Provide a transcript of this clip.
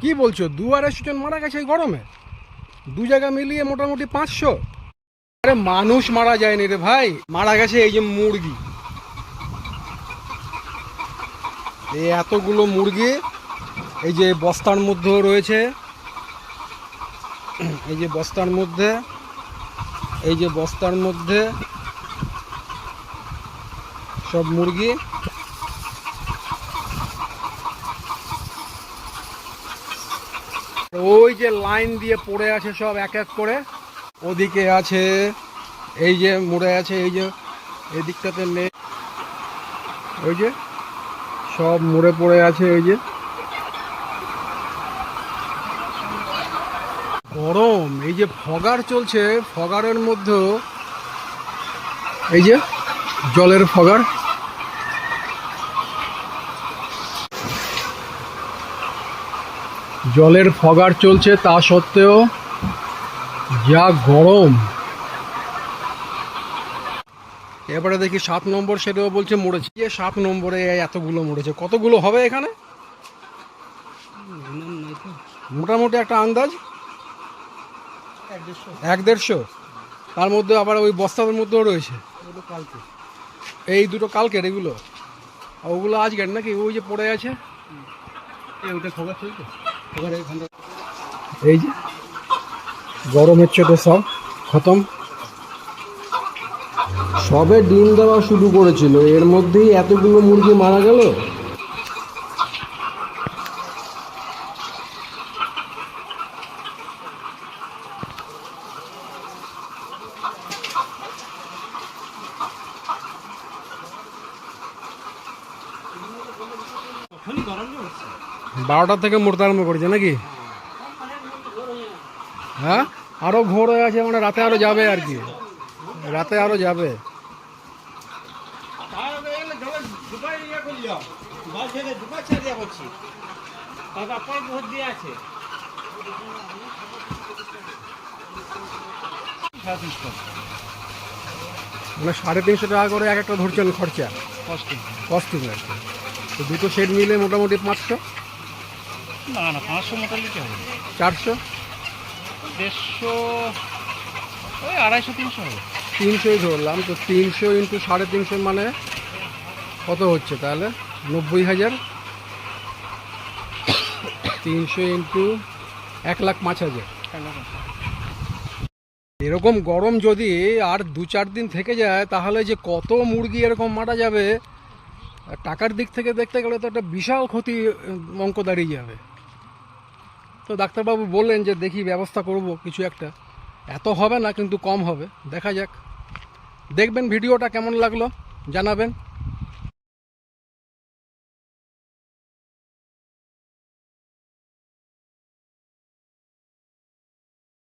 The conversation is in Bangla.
কি বলছো? দু আড়াইশো জন মারা গেছে এই গরমে? দু জায়গা মিলিয়ে মোটামুটি পাঁচশো? আরে মানুষ মারা যায়নি রে ভাই। মারা গেছে এই যে মুরগি। এই এতগুলো মুরগি, এই যে বস্তার মধ্যেও রয়েছে। এই যে বস্তার মধ্যে, এই যে বস্তার মধ্যে সব মুরগি। ওই যে লাইন দিয়ে পড়ে আছে সব এক এক করে। ওদিকে আছে, এই যে মুড়ে আছে, এই যে এদিকটাতে নেই ওই যে সব মুড়ে পড়ে আছে, এই যে। গরম, এই যে ফগার চলছে, ফগারের মধ্যেও এই যে জলের ফগার। জলের ফগার চলছে তা সত্ত্বেও যা গরম। এবারে দেখি সাত নম্বর সেটাও বলছে মরেছে। এ সাত নম্বরে এতগুলো মরেছে। কতগুলো হবে এখানে? মোটামুটি একটা আন্দাজ। এক দেড়শো। তার মধ্যে আবার ওই বস্তার মধ্যেও রয়েছে। এই দুটো কালকের এগুলো। ওগুলো আজকের নাকি? ওই যে পড়ে আছে। এই ওটা খবর চলছে? এই যে গরমের চোটে সব, খতম। সবে ডিম দেওয়া শুরু করেছিল, এর মধ্যেই এতগুলো মুরগি মারা গেল? গরম হচ্ছে বারোটা থেকে মরতে আরম্ভ করেছে নাকি? হ্যাঁ? আরও ঘোর হয়ে আছে মানে রাতে আরও যাবে আর কি। রাতে আরও যাবে। মানে সাড়ে তিনশো টাকা করে এক একটা ধরছেন খরচা। কস্টিং। কস্টিং আর কি। দুটো সেট মিলে মোটামুটি পাঁচশো। না না পাঁচশো মোটালিটি হবে চারশো? দেড়শো ওই আড়াইশো তিনশো হবে। তিনশোই ধরলাম তো তিনশো ইন্টু সাড়ে তিনশো মানে কত হচ্ছে তাহলে? নব্বই হাজার? তিনশো ইন্টু এক লাখ পাঁচ হাজার। এরকম গরম যদি আর দু চার দিন থেকে যায় তাহলে যে কত মুরগি এরকম মারা যাবে টাকার দিক থেকে দেখতে গেলে তো একটা বিশাল ক্ষতি অঙ্ক দাঁড়িয়ে যাবে। তো ডাক্তারবাবু বললেন যে দেখি ব্যবস্থা করব কিছু একটা। এত হবে না, কিন্তু কম হবে। দেখা যাক। দেখবেন ভিডিওটা কেমন লাগল, জানাবেন।